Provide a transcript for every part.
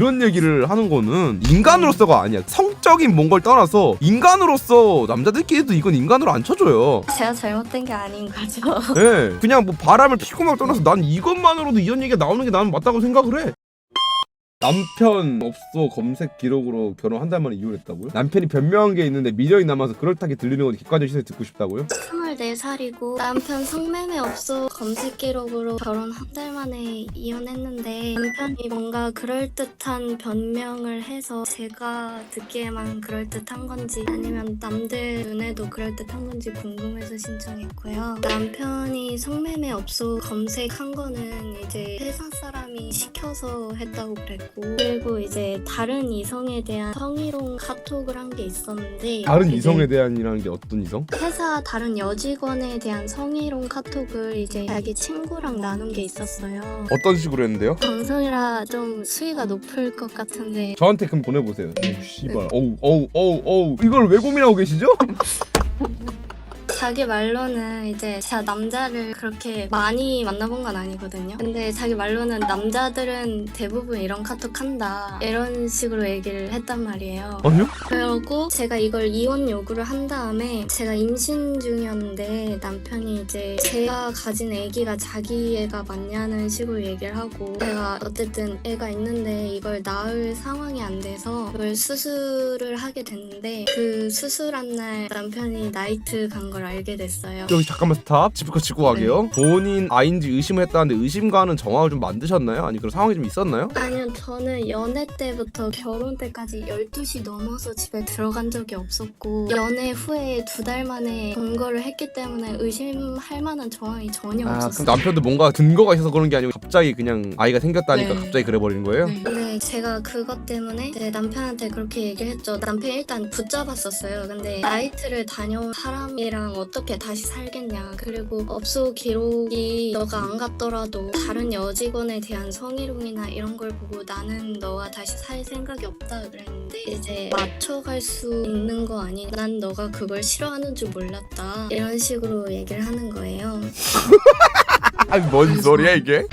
이런 얘기를 하는 거는 인간으로서가 아니야. 성적인 뭔가를 떠나서 인간으로서 남자들끼리도 이건 인간으로 안 쳐줘요. 제가 잘못된 게 아닌 거죠. 예. 그냥 뭐 바람을 피고 막 떠나서 난 이것만으로도 이런 얘기가 나오는 게 나는 맞다고 생각을 해 남편 없어 검색 기록으로 결혼 한 달 만에 이혼했다고요? 남편이 변명한 게 있는데 미련이 남아서 그럴듯하게 들리는 건 객관적 시선을 듣고 싶다고요? 24살이고 남편 성매매 없어 검색 기록으로 결혼 한 달 만에 이혼했는데 남편이 뭔가 그럴듯한 변명을 해서 제가 듣기에만 그럴듯한 건지 아니면 남들 눈에도 그럴듯한 건지 궁금해서 신청했고요. 남편이 성매매 없어 검색한 거는 이제 회사 사람이 시켜서 했다고 그랬고 그리고 이제 다른 이성에 대한 성희롱 카톡을 한 게 있었는데 다른 이성에 대한이라는 게 어떤 이성? 회사 다른 여직원에 대한 성희롱 카톡을 이제 자기 친구랑 나눈 게 있었어요. 어떤 식으로 했는데요? 방송이라 좀 수위가 높을 것 같은데 저한테 그럼 보내보세요. 오 씨발. 어우 어우 어우 어우 이걸 왜 고민하고 계시죠? 자기 말로는 이제 제가 남자를 그렇게 많이 만나본 건 아니거든요. 근데 자기 말로는 남자들은 대부분 이런 카톡 한다 이런 식으로 얘기를 했단 말이에요. 아니요? 그러고 제가 이걸 이혼 요구를 한 다음에 제가 임신 중이었는데 남편이 이제 제가 가진 아기가 자기 애가 맞냐는 식으로 얘기를 하고 제가 어쨌든 애가 있는데 이걸 낳을 상황이 안 돼서 이걸 수술을 하게 됐는데 그 수술한 날 남편이 나이트 간 걸 알게 됐어요. 여기 잠깐만 스탑. 지프커 치고 가게요. 본인 아인지 의심을 했다는데 의심가는 정황을 좀 만드셨나요? 아니 그런 상황이 좀 있었나요? 아니요, 저는 연애 때부터 결혼 때까지 12시 넘어서 집에 들어간 적이 없었고, 연애 후에 두 달 만에 동거를 했기 때문에 의심할 만한 정황이 전혀 아 그럼 없었어요. 남편도 뭔가 근거가 있어서 그런 게 아니고 갑자기 그냥 아이가 생겼다니까 네. 갑자기 그래 버리는 거예요? 네. 근데 제가 그것 때문에 제 남편한테 그렇게 얘기를 했죠. 남편이 일단 붙잡았었어요. 근데 나이트를 다녀온 사람이랑 어떻게 다시 살겠냐. 그리고 업소 기록이 너가 안 갔더라도 다른 여직원에 대한 성희롱이나 이런 걸 보고 나는 너와 다시 살 생각이 없다 그랬는데 이제 맞춰갈 수 있는 거 아니? 난 너가 그걸 싫어하는 줄 몰랐다. 이런 식으로 얘기를 하는 거예요. 아니 뭔 소리야 이게?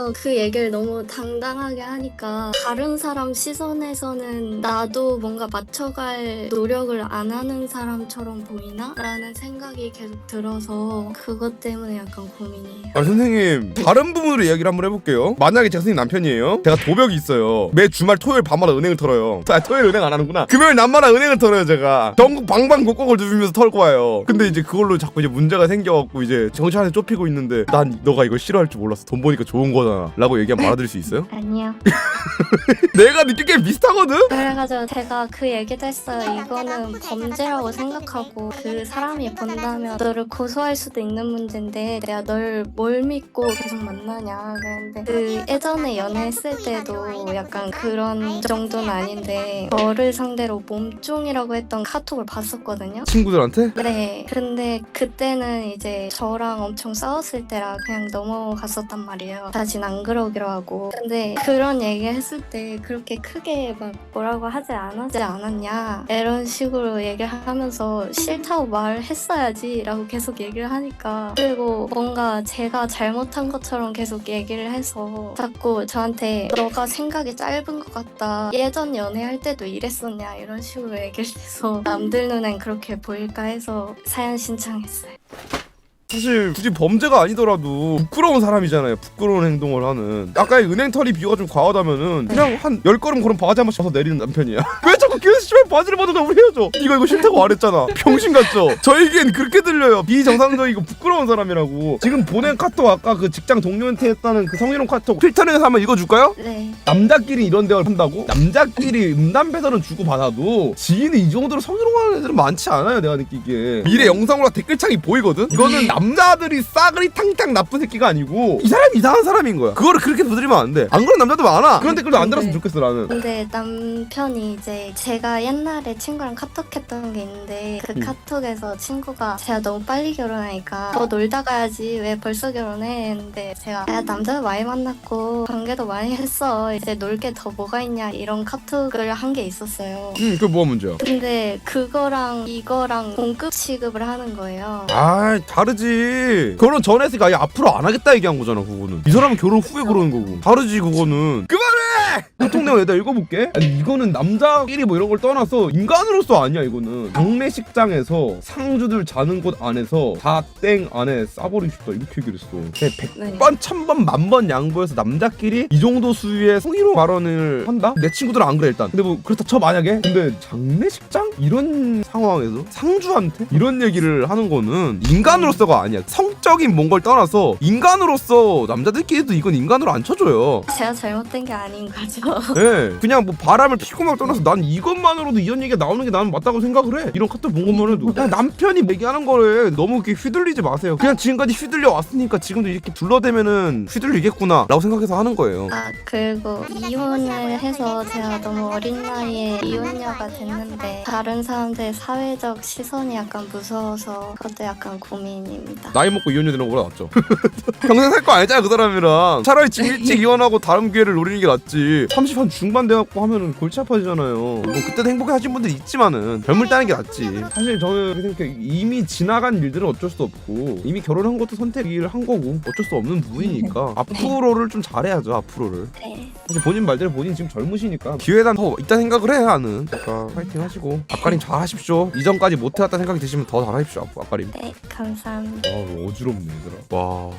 그래서 그 얘기를 너무 당당하게 하니까 다른 사람 시선에서는 나도 뭔가 맞춰갈 노력을 안 하는 사람처럼 보이나? 라는 생각이 계속 들어서 그것 때문에 약간 고민이에요. 아 선생님 다른 부분으로 이야기를 한번 해볼게요. 만약에 제가 선생님 남편이에요. 제가 도벽이 있어요. 매 주말 토요일 밤마다 은행을 털어요. 아 토요일 은행 안 하는구나. 금요일 낮마다 은행을 털어요 제가. 전국 방방곡곡을 누비면서 털고 와요. 근데 이제 그걸로 자꾸 이제 문제가 생겨갖고 이제 정신한테 쫓기고 있는데 난 너가 이걸 싫어할 줄 몰랐어. 돈 버니까 좋은 거잖아. 라고 얘기하면 알아들을 수 있어요? 아니요. 내가 느끼기에 비슷하거든? 그래가지고 제가 그 얘기도 했어요. 이거는 범죄라고 생각하고 그 사람이 본다면 너를 고소할 수도 있는 문제인데 내가 널 뭘 믿고 계속 만나냐 그랬는데 그 예전에 연애했을 때도 약간 그런 정도는 아닌데 저를 상대로 몸종이라고 했던 카톡을 봤었거든요. 친구들한테? 네. 근데 그때는 이제 저랑 엄청 싸웠을 때라 그냥 넘어갔었단 말이에요. 다신 안 그러기로 하고. 근데 그런 얘기 했을 때 그렇게 크게 막 뭐라고 하지 않았지 않았냐. 이런 식으로 얘기를 하면서 싫다고 말했어야지 라고 계속 얘기를 하니까. 그리고 뭔가 제가 잘못한 것처럼 계속 얘기를 해서 자꾸 저한테 너가 생각이 짧은 것 같다. 예전 연애할 때도 이랬었냐. 이런 식으로 얘기를 해서 남들 눈엔 그렇게 보일까 해서 사연 신청했어요. 사실 굳이 범죄가 아니더라도 부끄러운 사람이잖아요. 부끄러운 행동을 하는. 아까의 은행 털이 비유가 좀 과하다면은 그냥 한 열 걸음 걸음 바지 한 번씩 벗어 내리는 남편이야. 왜 자꾸 계속 씨발 바지를 벗어서 우리 헤어져? 이거 이거 싫다고 말했잖아. 병신 같죠? 저에겐 그렇게 들려요. 비정상적이고 부끄러운 사람이라고. 지금 보낸 카톡 아까 그 직장 동료한테 했다는 그 성희롱 카톡 필터링해서 한번 읽어줄까요? 네. 남자끼리 이런 대화를 한다고? 남자끼리 음담 배설은 주고 받아도 지인이 이 정도로 성희롱하는 애들은 많지 않아요 내가 느끼기에 미래 영상으로 댓글창이 보이거든? 이거는 남 자들이 싸그리 탕탕 나쁜 새끼가 아니고 이 사람이 이상한 사람인 거야. 그거를 그렇게 두드리면 안 돼 안 그런 남자도 많아. 그런 댓글도 안 달았으면 좋겠어 나는. 근데 남편이 이제 제가 옛날에 친구랑 카톡했던 게 있는데 그 음. 카톡에서 친구가 제가 너무 빨리 결혼하니까 더 놀다 가야지 왜 벌써 결혼해? 했는데 제가 야 남자도 많이 만났고 관계도 많이 했어. 이제 놀 게 더 뭐가 있냐 이런 카톡을 한 게 있었어요. 음 그게 뭐가 문제야? 근데 그거랑 이거랑 동급 취급을 하는 거예요. 아 다르지 결혼 전에 했으니까 아예 앞으로 안 하겠다 얘기한 거잖아 그거는. 이 사람은 결혼 후에 그러는 거고. 다르지 그거는. 그만해 보통 내가 읽어볼게. 아니 이거는 남자끼리 뭐 이런 걸 떠나서 인간으로서 아니야 이거는. 장례식장에서 상주들 자는 곳 안에서 다 땡 안에 싸버리고 싶다 이렇게 얘기를 했어. 근데 네. 백번 천번 만번 양보해서 남자끼리 이 정도 수위의 성희롱 발언을 한다? 내 친구들은 안 그래 일단. 근데 뭐 그렇다 쳐 만약에. 근데 장례식장? 이런 상황에서 상주한테 이런 얘기를 하는 거는 인간으로서가 아니야. 성적인 뭔 걸 떠나서 인간으로서 남자들끼리도 이건 인간으로 안 쳐줘요. 제가 잘못된 게 아닌 거죠. 예, 그냥 뭐 바람을 피고 막 떠나서 난 이것만으로도 이런 얘기가 나오는 게 나는 맞다고 생각을 해. 이런 카톡 본 것만 해도. 그냥 남편이 얘기하는 거에 너무 이렇게 휘둘리지 마세요. 그냥 지금까지 휘둘려 왔으니까 지금도 이렇게 둘러대면은 휘둘리겠구나 라고 생각해서 하는 거예요. 아 그리고 이혼을 해서 제가 너무 어린 나이에 이혼녀가 됐는데 다른 사람들의 사회적 시선이 약간 무서워서 그것도 약간 고민입니다. 나이 먹고 이혼이 되는 거보다 낫죠. 평생 살 거 아니잖아 그 사람이랑. 차라리 지금 일찍 이혼하고 다른 기회를 노리는 게 낫지. 30 한 중반 돼갖고 하면은 골치 아파지잖아요. 뭐 그때도 행복하신 분들 있지만은 젊을 따는 게 낫지. 사실 저는 그렇게 생각해요. 이미 지나간 일들은 어쩔 수 없고 이미 결혼한 것도 선택을 한 거고 어쩔 수 없는 부분이니까 앞으로를 좀 잘해야죠 앞으로를. 네, 사실 본인 말대로 본인 지금 젊으시니까 기회단 더 있다 생각을 해야 하는. 그러니까 파이팅 하시고 아까님 잘하십시오. 이전까지 못해왔다 생각이 드시면 더 잘하십시오 아까님. 네 감사합니다. 아 어지럽네 얘들아 와